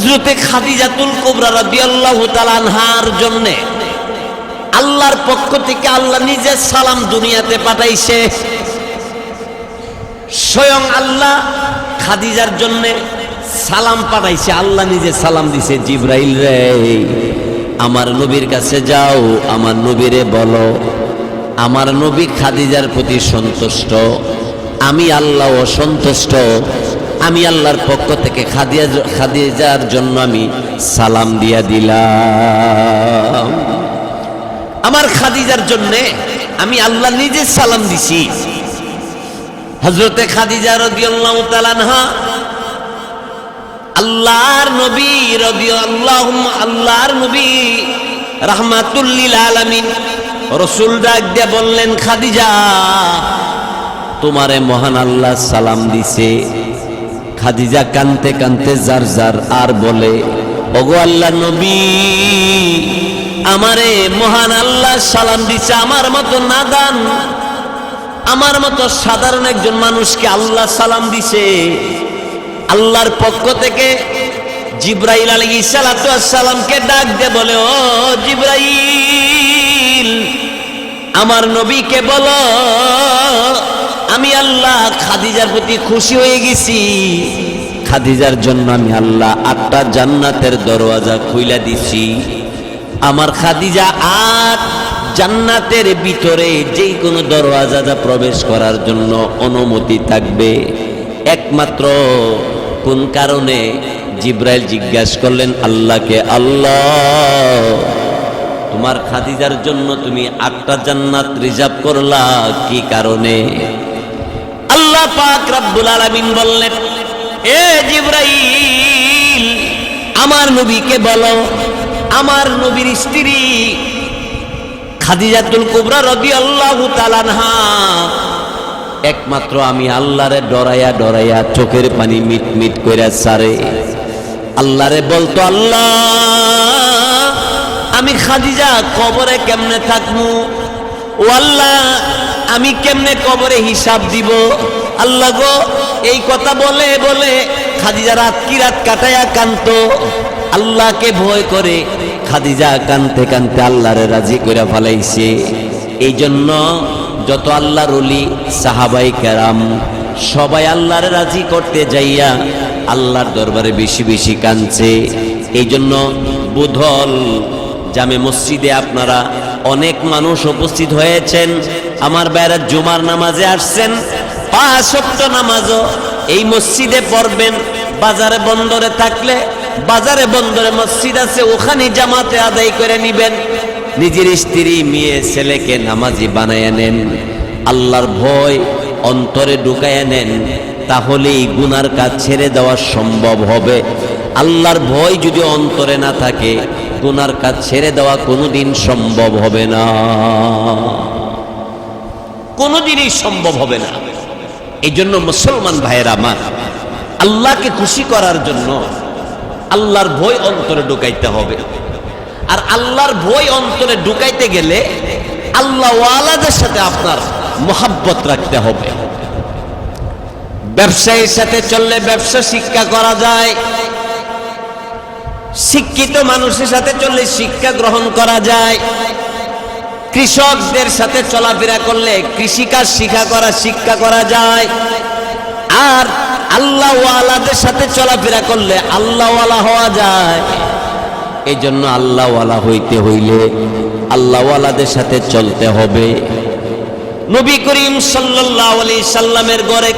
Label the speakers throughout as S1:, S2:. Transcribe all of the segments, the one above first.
S1: হজরতে খাদিজাতুল কোবরা রাদিয়াল্লাহু তাআলা আনহার জন্য আল্লাহর পক্ষ থেকে আল্লাহ নিজে সালাম দুনিয়াতে পাঠাইছে। স্বয়ং আল্লাহ খাদিজার জন্য সালাম পাঠাইছে। আল্লাহ নিজে সালাম দিছে, জিব্রাইল রে, আমার নবীর কাছে যাও, আমার নবীরে বলো, আমার নবী খাদিজার প্রতি সন্তুষ্ট, আমি আল্লাহ অসন্তুষ্ট আমি আল্লাহর পক্ষ থেকে খাদিজা খাদিজার জন্য আমি সালাম দিয়া দিলাম। আমার খাদিজার জন্য আমি আল্লাহ নিজে সালাম দিছি। হজরতে খাদিজা রাদিয়াল্লাহু তাআলা আনহা, আল্লাহর নবী রাদিয়াল্লাহু আল্লাহর নবী রাহমাতুল্লিল আলামিন রসুল ডাক দিয়ে বললেন, খাদিজা, তোমারে মহান আল্লাহ সালাম দিছে। খাদিজা কানতে কানতে যার যার আর বলে, ওগো আল্লাহ নবী, আমারে মহান আল্লাহ সালাম দিছে, আমার মতো নাদান, আমার মতো সাধারণ একজন মানুষকে আল্লাহ সালাম দিছে। আল্লাহর পক্ষ থেকে জিব্রাইল আলী সালামকে ডাক দে বলে, ও জিব্রাইল, আমার নবীকে বলো আমি আল্লাহ খাদিজার প্রতি খুশি হয়ে গেছি। খাদিজার জন্য আমি আল্লাহ আটটা জান্নাতের দরওয়াজা খুইলা দিছি। আমার খাদিজা আট জান্নাতের ভিতরে যে কোনো দরওয়াজা যা প্রবেশ করার জন্য অনুমতি থাকবে। একমাত্র কোন কারণে? জিব্রাইল জিজ্ঞাসা করলেন, আল্লাহকে আল্লাহ, তোমার খাদিজার জন্য তুমি আটটা জান্নাত রিজার্ভ করলা, কি কারণে? পাক রব্বুল আলামিন বললেন, এ জিব্রাইল, আমার নবীকে বলো, আমার নবীর স্ত্রী খাদিজাতুল কুবরা তাআলা আনহা, একমাত্র আমি আল্লাহরে ডরাইয়া ডরাইয়া চোখের পানি মিট মিট কইরা সারে। আল্লাহরে বলতো, আল্লাহ, আমি খাদিজা, কবরে কেমনে থাকমু? ও আল্লাহ, আমি কেমনে কবরে হিসাব দিব? আল্লাহ গো, এই কথা বলে বলে খাদিজা রাত কি রাত কাটায়া কান্ত আল্লাহকে ভয় করে খাদিজা কানতে কানতে আল্লাহরে রাজি করে ফেলাইছে। এই জন্য যত আল্লাহর অলি সাহাবাই কেরাম, সবাই আল্লাহর রাজি করতে যাইয়া আল্লাহর দরবারে বেশি বেশি কানছে এই জন্য বুধল জামে মসজিদে আপনারা অনেক মানুষ উপস্থিত হয়েছেন। আমার বাইরা জুমার নামাজে আসছেন। পাঁচ নামাজও এই মসজিদে পড়বেন, বাজারে, বন্দরে থাকলে বাজারে, বন্দরে মসজিদ আছে, ওখানে জামাতে আদায় করে নিবেন। নিজের স্ত্রী, মেয়ে, ছেলেকে নামাজি বানায় নেন, আল্লাহর ভয় অন্তরে ঢুকায় নেন, তাহলেই গুনার কাজ ছেড়ে দেওয়া সম্ভব হবে। আল্লাহর ভয় যদি অন্তরে না থাকে, গুনার কাজ ছেড়ে দেওয়া কোনোদিন সম্ভব হবে না। কোনোদিনই সম্ভব হবে না। এই জন্য মুসলমান ভাইয়ের আমার, আল্লাহকে খুশি করার জন্য আল্লাহর ভয় অন্তরে ঢুকাইতে হবে। আর আল্লাহর ভয় অন্তরে ঢুকাইতে গেলে আল্লাহ ওয়ালাদের সাথে আপনার মোহাব্বত রাখতে হবে। ব্যবসায়ীর সাথে চললে ব্যবসা শিক্ষা করা যায়। শিক্ষিত মানুষের সাথে চললে শিক্ষা গ্রহণ করা যায়। কৃষকদের সাথে চলাফেরা করলে কৃষিকাজ শিক্ষা করা শিক্ষা করা যায়। আর আল্লাহ ওয়ালাদের সাথে চলাফেরা করলে আল্লাহওয়ালা হওয়া যায়। এই জন্য আল্লাহওয়ালা হইতে হইলে আল্লাহওয়ালাদের সাথে চলতে হবে। নবী করিম আলাইহি সাল্লামের ঘরে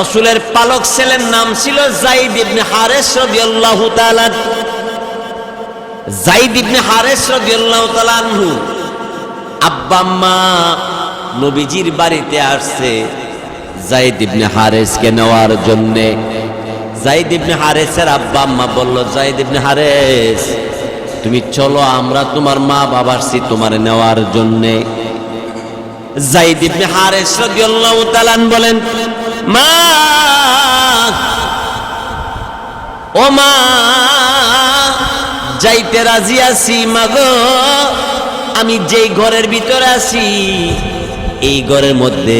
S1: রসুলের পালক ছেলের নাম ছিল জাইদ ইবনে হারেস রাদিয়াল্লাহু তাআলা। জাইদ ইবনে হারেস আব্বা আম্মা নবীজির বাড়িতে আসছে জাইদ ইবনে হারেসকে নেওয়ার জন্যে। জাইদ ইবনে হারেসের আব্বা আম্মা বলল, জাইদ ইবনে হারেস, তুমি চলো, আমরা তোমার মা বাবার সি তোমার নেওয়ার জন্যে। জাইদ ইবনে হারেস রাদিয়াল্লাহু তাআলা বলেন, মা, ও মা, যাইতে রাজি আছি মাগো আমি যেই ঘরের ভিতরে আছি, এই ঘরের মধ্যে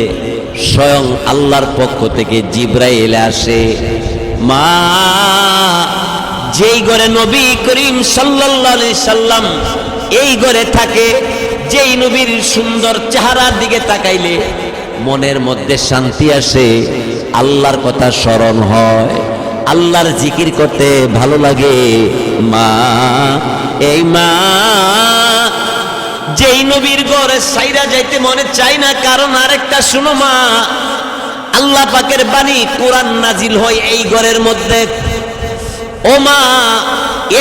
S1: স্বয়ং আল্লাহর পক্ষ থেকে জিব্রাইল আসে। মা, যেই ঘরে নবী করিম সাল্লাল্লাহু সাল্লাম এই ঘরে থাকে, যেই নবীর সুন্দর চেহারার দিকে তাকাইলে মনের মধ্যে শান্তি আসে, আল্লাহর কথা স্মরণ হয়, আল্লাহর জিকির করতে ভালো লাগে। মা, এই মা যেই নবীর ঘরে সাইরা যাইতে মনে চাই না, কারণ আরেকটা শুনো মা। আল্লাহ পাকের বাণী কোরআন নাজিল হয় এই ঘরের মধ্যে। ও মা,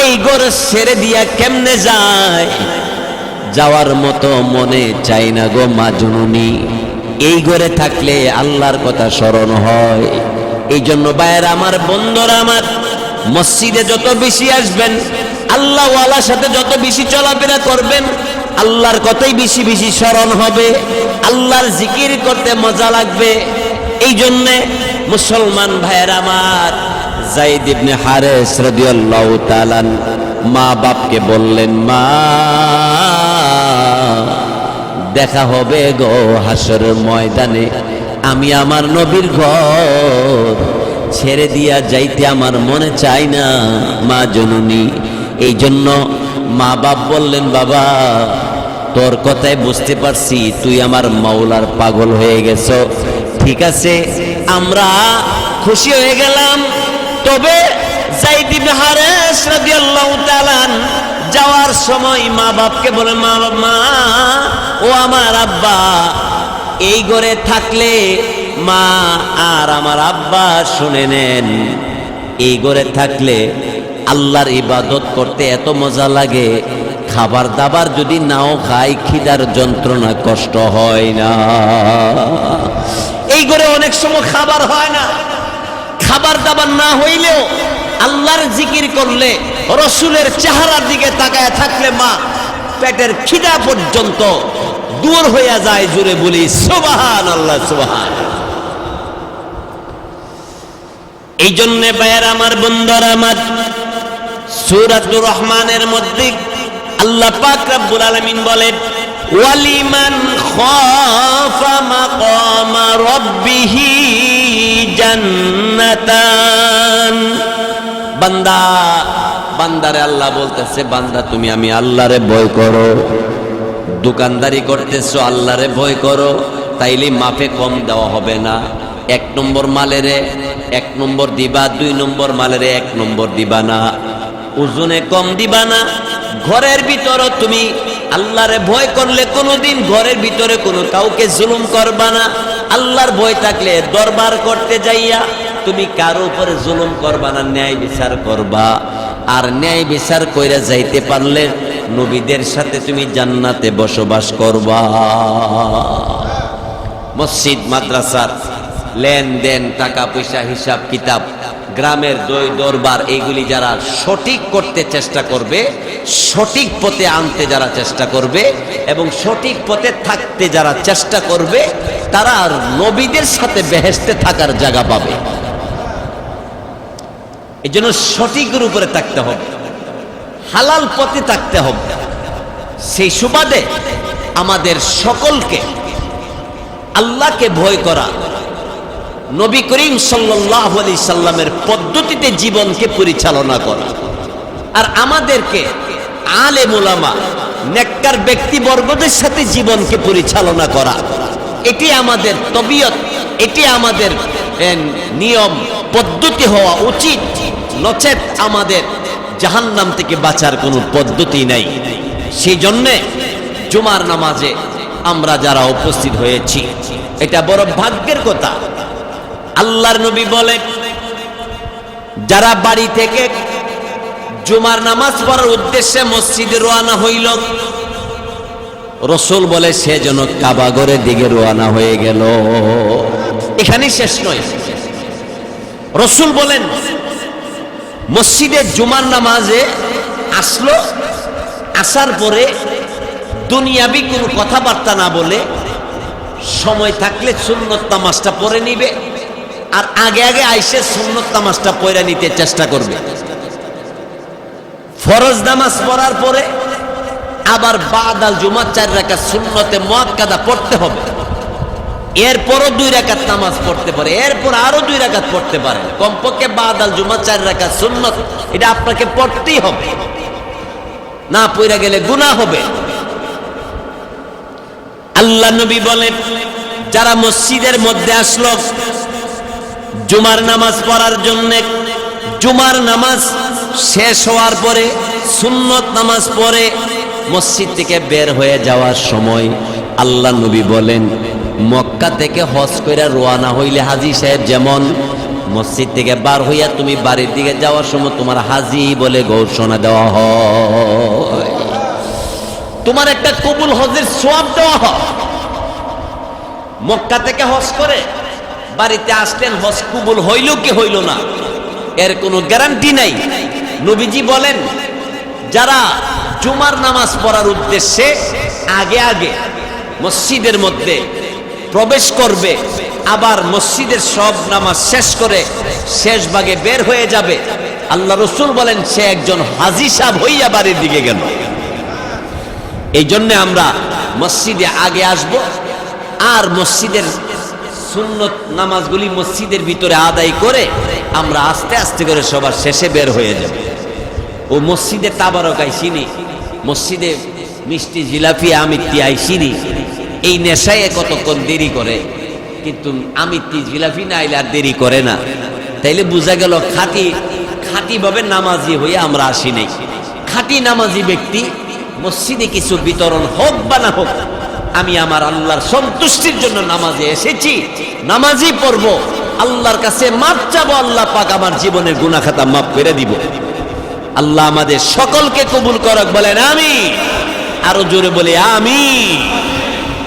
S1: এই ঘর ছেড়ে দিয়া কেমনে যায়? যাওয়ার মতো মনে চাই না গো মা জননী। এই ঘরে থাকলে আল্লাহর কথা স্মরণ হয়। এই জন্য বায়ের আমার, বন্ধুরা আমার, মসজিদে যত বেশি আসবেন, আল্লাহওয়ালার সাথে যত বেশি চলাফেরা করবেন আল্লাহর কথাই বেশি বেশি স্মরণ হবে, আল্লাহর জিকির করতে মজা লাগবে। এই জন্যে মুসলমান ভাইয়ের আমার, জাইদ ইবনে হারেস রাদিয়াল্লাহু তাআলা মা বাপকে বললেন, মা, দেখা হবে গো হাসরের ময়দানে। আমি আমার নবীর ঘর ছেড়ে দিয়া যাইতে আমার মনে চাই না, মা জননী। এই জন্য মা বাপ বললেন, বাবা তোর কথায় বুঝতে পারছি, তুই আমার মাওলার পাগল হয়ে গেছো। ঠিক আছে? আমরা খুশি হয়ে গেলাম। তবে যাওয়ার সময় মা বাপকে বলে, মা মা, ও আমার আব্বা, এই ঘরে থাকলে মা আর আমার আব্বা শুনে নেন। এই ঘরে থাকলে আল্লাহর ইবাদত করতে এত মজা লাগে। খাবার দাবার যদি নাও খাই খিদার যন্ত্রণা কষ্ট হয় না। এই করে অনেক সময় খাবার হয় না। খাবার দাবার না হইলেও আল্লাহর জিকির করলে, রসুলের চেহারার দিকে তাকায় থাকলে মা, পেটের খিদা পর্যন্ত দূর হইয়া যায় জুড়ে বলি সুবাহান আল্লাহ সুবাহান। এই জন্য ভাইয়ের, আমার বন্ধুর, আমার সুরাতুর রহমানের মধ্যে আল্লাহ পাক রব্বুল আলামিন বলেন, ওয়ালিমান খাফা মাকামা রাব্বিহি জান্নাতান। বান্দা, বান্দারে আল্লাহ বলতেছে, বান্দা, তুমি আমি আল্লাহরে ভয় করো। দোকানদারি করতেছো, আল্লাহরে ভয় করো। তাইলে মাপে কম দেওয়া হবে না। এক নম্বর মালেরে এক নম্বর দিবা, দুই নম্বর মালেরে এক নম্বর দিবা না। ওজনে কম দিবা না। ঘরের ভিতরে তুমি আল্লাহরে ভয় করলে কোনোদিন ঘরের ভিতরে কোনো কাউকে জুলুম করবা না। আল্লাহর ভয় থাকলে দরবার করতে যাইয়া তুমি কারও উপরে জুলুম করবা না, ন্যায় বিচার করবা। আর ন্যায় বিচার কইরা যাইতে পারলে নবীদের সাথে তুমি জান্নাতে বসবাস করবা। মসজিদ, মাদ্রাসার লেনদেন টাকা পয়সা হিসাব, কিতাব, গ্রামের দই দরবার এইগুলি যারা সঠিক করতে চেষ্টা করবে, সঠিক পথে আনতে যারা চেষ্টা করবে এবং সঠিক পথে থাকতে যারা চেষ্টা করবে, তারা আর নবীদের সাথে বেহেস্তে থাকার জায়গা পাবে। এই জন্য সঠিকের উপরে থাকতে হবে। হালাল পথে থাকতে হবে। সেই সুবাদে আমাদের সকলকে আল্লাহকে ভয় করা নবী করিম সাল্লাহ আলি সাল্লামের পদ্ধতিতে জীবনকে পরিচালনা করা। আর আমাদেরকে আলে মোলামা নেককার ব্যক্তিবর্গদের সাথে জীবনকে পরিচালনা করা। এটি আমাদের তবিয়ত, এটি আমাদের নিয়ম, পদ্ধতি হওয়া উচিত। নচেত আমাদের জাহান্নাম থেকে বাঁচার কোনো পদ্ধতি নাই। সেই জন্যে জুমার নামাজে আমরা যারা উপস্থিত হয়েছি, এটা বড় ভাগ্যের কথা। আল্লাহর নবী বলে, যারা বাড়ি থেকে জুমার নামাজ পড়ার উদ্দেশ্যে মসজিদে রোয়ানা হইল, রসুল বলে, সে যেন কাবাগরের দিকে রোয়ানা হয়ে গেল। এখানেই শেষ নয়। রসুল বলেন, মসজিদে জুমার নামাজে আসলো, আসার পরে দুনিয়াবি কোনো কথাবার্তা না বলে, সময় থাকলে সুন্নত তামাজটা পরে নিবে। আর আগে আগে আইসে সুন্নত তামাজটা পয়রা নিতে চেষ্টা করবে। ফরজ নামাজ পড়ার পরে আবার বাদাল জুমার চার রাখা সুন্নতে মোয়াক্কাদা পড়তে হবে। এরপরও দুই রাকাত নামাজ পড়তে পারে, এরপর আরও দুই রাকাত পড়তে পারে। কমপক্ষে বাদাল জুমা চার রাকাত সুন্নত, এটা আপনাকে পড়তেই হবে। না পইরা গেলে গুনাহ হবে। আল্লাহ নবী বলেন, যারা মসজিদের মধ্যে আসলো জুমার নামাজ পড়ার জন্য। জুমার নামাজ শেষ হওয়ার পরে, সুন্নত নামাজ পড়ে মসজিদ থেকে বের হয়ে যাওয়ার সময় আল্লাহ নবী বলেন, মক্কা থেকে হজ কইরা রোয়ানা হইলে হাজি সাহেব যেমন, মসজিদ থেকে বার হইয়া তুমি বাড়ির দিকে যাওয়ার সময় তোমার হাজি বলে ঘোষণা দেওয়া হয়। তোমার একটা কবুল হজের সোয়াব দেওয়া হয়। মক্কা থেকে হজ করে বাড়িতে আসলেন, হজ কবুল হইল কি হইল না? এর কোনো গ্যারান্টি নাই। নবীজি বলেন, যারা জুমার নামাজ পড়ার উদ্দেশ্যে আগে আগে মসজিদের মধ্যে প্রবেশ করবে, আবার মসজিদের সব নামাজ শেষ করে শেষ ভাগে বের হয়ে যাবে, আল্লাহ রসুল বলেন, সে একজন হাজি সাহ হইয়া বাড়ির দিকে গেল। এই জন্য আমরা মসজিদে আগে আসব, আর মসজিদের সুন্নত নামাজগুলি মসজিদের ভিতরে আদায় করে আমরা আস্তে আস্তে করে সবার শেষে বের হয়ে যাব। ও মসজিদে তাবারক আইসিনি, মসজিদে মিষ্টি জিলাপি আমিত্তি আইসিনি। এই নেশায় কতক্ষণ দেরি করে? কিন্তু আমিত্তি জিলাপি না আইলে আর দেরি করে না। তাইলে বোঝা গেল খাঁটি, খাঁটিভাবে নামাজি হয়ে আমরা আসি নাই। খাঁটি নামাজি ব্যক্তি মসজিদে কিছু বিতরণ হোক বা না হোক আমি আমার আল্লাহর সন্তুষ্টির জন্য নামাজে এসেছি। নামাজই পড়ব। আল্লাহর কাছে মাপ চাবো, আল্লাহ পাক আমার জীবনের গুনা খাতা মাফ করে দিব। আল্লাহ আমাদের সকলকে কবুল করক, বলেন আমি আরও জোরে বলে আমি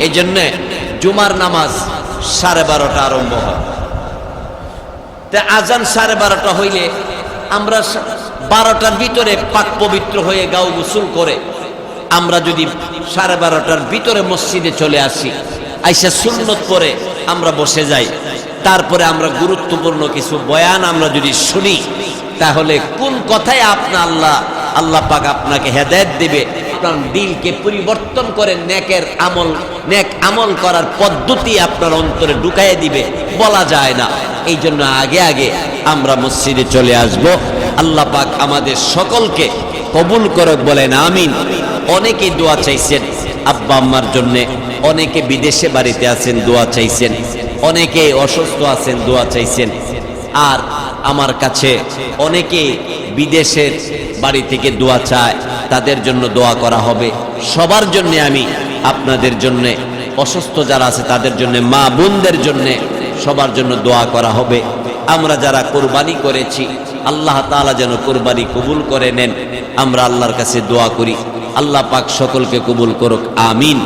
S1: এই জন্য জুমার নামাজ সাড়ে বারোটা আরম্ভ হয়। তা আজান সাড়ে বারোটা হইলে আমরা বারোটার ভিতরে পাক পবিত্র হয়ে গাও গোসল করে আমরা যদি সাড়ে বারোটার ভিতরে মসজিদে চলে আসি, আইসা সুন্নত পরে আমরা বসে যাই। তারপরে আমরা গুরুত্বপূর্ণ কিছু বয়ান আমরা যদি শুনি, তাহলে কোন কথায় আপনা আল্লাহ আল্লাহ পাক আপনাকে হেদায়েত দেবে? আপনার দিলকে পরিবর্তন করে নেকের আমল, নেক আমল করার পদ্ধতি আপনার অন্তরে ঢুকাইয়ে দিবে। বলা যায় না। এই জন্য আগে আগে আমরা মসজিদে চলে আসব। আল্লাহ পাক আমাদের সকলকে কবুল করক, বলেন আমিন। অনেকে দোয়া চাইছেন, আব্বা আম্মার জন্য। অনেকে বিদেশে বাড়িতে আছেন, দোয়া চাইছেন। অনেকে অসুস্থ আছেন, দোয়া চাইছেন। আর আমার কাছে অনেকে বিদেশের বাড়ি থেকে দোয়া চায়, তাদের জন্য দোয়া করা হবে। সবার জন্য আমি আপনাদের জন্য, অসুস্থ যারা আছে তাদের জন্য, মা বোনদের জন্য সবার জন্য দোয়া করা হবে। আমরা যারা কোরবানি করেছি, আল্লাহ তাআলা যেন কোরবানি কবুল করে নেন, আমরা আল্লাহর কাছে দোয়া করি। আল্লাহ পাক সকলকে কবুল করুক আমিন।